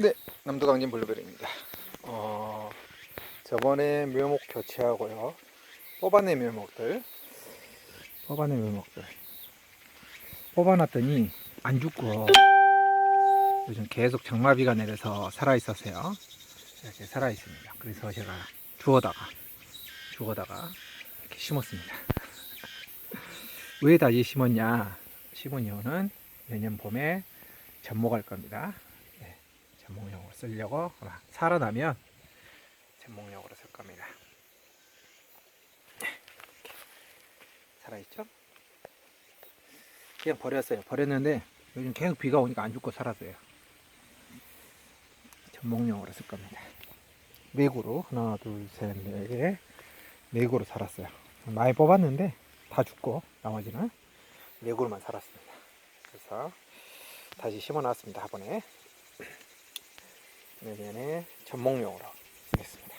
네, 남도강진 블루베리입니다. 어, 저번에 묘목 교체하고요. 뽑아낸 묘목들, 뽑아낸 묘목들. 뽑아놨더니 안 죽고 요즘 계속 장마비가 내려서 살아 있었어요. 이렇게 살아 있습니다. 그래서 제가 주워다가 주워다가 이렇게 심었습니다. 왜 다시 심었냐? 심은 이유는 내년 봄에 접목할 겁니다. 네, 접목용으로 쓰려고 아마 살아나면 접목용으로 쓸 겁니다. 살아있죠? 그냥 버렸어요. 버렸는데 요즘 계속 비가 오니까 안 죽고 살았어요. 접목용으로 쓸 겁니다. 네구로 하나 둘셋넷 네구로 살았어요. 많이 뽑았는데 다 죽고 나머지는 네구로만 살았습니다. 그래서 다시 심어놨습니다. 화분에 내년에 접목용으로 쓰겠습니다.